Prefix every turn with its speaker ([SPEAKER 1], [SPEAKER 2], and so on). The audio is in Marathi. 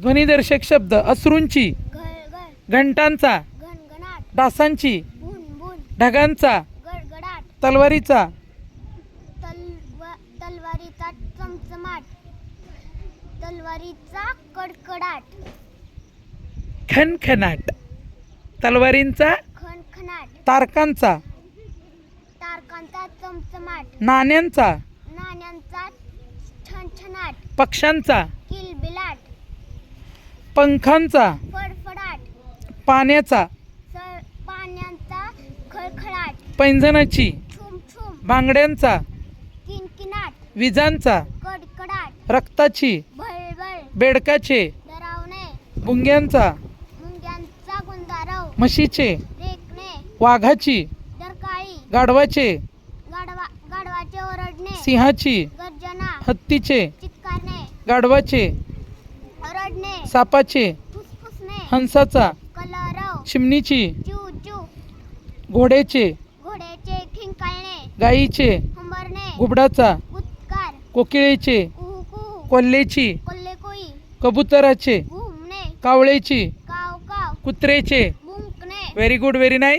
[SPEAKER 1] ध्वनिदर्शक शब्द अश्रूंची. घंटांचा. डासांची. ढगांचा. तलवारीचा.
[SPEAKER 2] तलव तलवारीचा चमचमाट. तलवारीचा कडकडाट.
[SPEAKER 1] खनखनाट. तलवारींचा.
[SPEAKER 2] खणखणाट
[SPEAKER 1] तारकांचा.
[SPEAKER 2] तारकांचा चमचमाट.
[SPEAKER 1] नाण्यांचा.
[SPEAKER 2] नाण्यांचा छणछणाट.
[SPEAKER 1] पक्ष्यांचा. पंखांचा
[SPEAKER 2] फडफडाट.
[SPEAKER 1] पाण्याचा
[SPEAKER 2] सळ पाण्याचा खळखळाट.
[SPEAKER 1] पैंजणाची
[SPEAKER 2] छुम छुम
[SPEAKER 1] बांगड्यांचा
[SPEAKER 2] किनकिनाट.
[SPEAKER 1] विजांचा
[SPEAKER 2] कडकडाट.
[SPEAKER 1] रक्ताची
[SPEAKER 2] भळभळ.
[SPEAKER 1] बेडकाचे
[SPEAKER 2] डरावणे
[SPEAKER 1] भुंग्यांचा
[SPEAKER 2] मुंग्यांचा
[SPEAKER 1] म्हशीचे वाघाची
[SPEAKER 2] डरकाळी
[SPEAKER 1] गाढवाचे
[SPEAKER 2] गाढवा गाढवाचे ओरडणे.
[SPEAKER 1] सिंहाची
[SPEAKER 2] गर्जना.
[SPEAKER 1] हत्तीचे
[SPEAKER 2] चित्कारणे
[SPEAKER 1] गाढवाचे सापाचे
[SPEAKER 2] फुसफुसणे
[SPEAKER 1] हंसाचा
[SPEAKER 2] कलरव
[SPEAKER 1] चिमणीची
[SPEAKER 2] चू चू
[SPEAKER 1] घोड्याचे
[SPEAKER 2] घोड्याचे खिंकाळणे
[SPEAKER 1] गाईचे
[SPEAKER 2] हंबरणे
[SPEAKER 1] घुबडाचा
[SPEAKER 2] गुत्कार
[SPEAKER 1] कोकिळेचे
[SPEAKER 2] कुहू कुहू
[SPEAKER 1] कोल्हेची
[SPEAKER 2] कोल्हे कोई
[SPEAKER 1] कबुतराचे
[SPEAKER 2] घुमणे
[SPEAKER 1] कावळेची
[SPEAKER 2] काव काव
[SPEAKER 1] कुत्रेचे व्हेरी गुड व्हेरी नाईस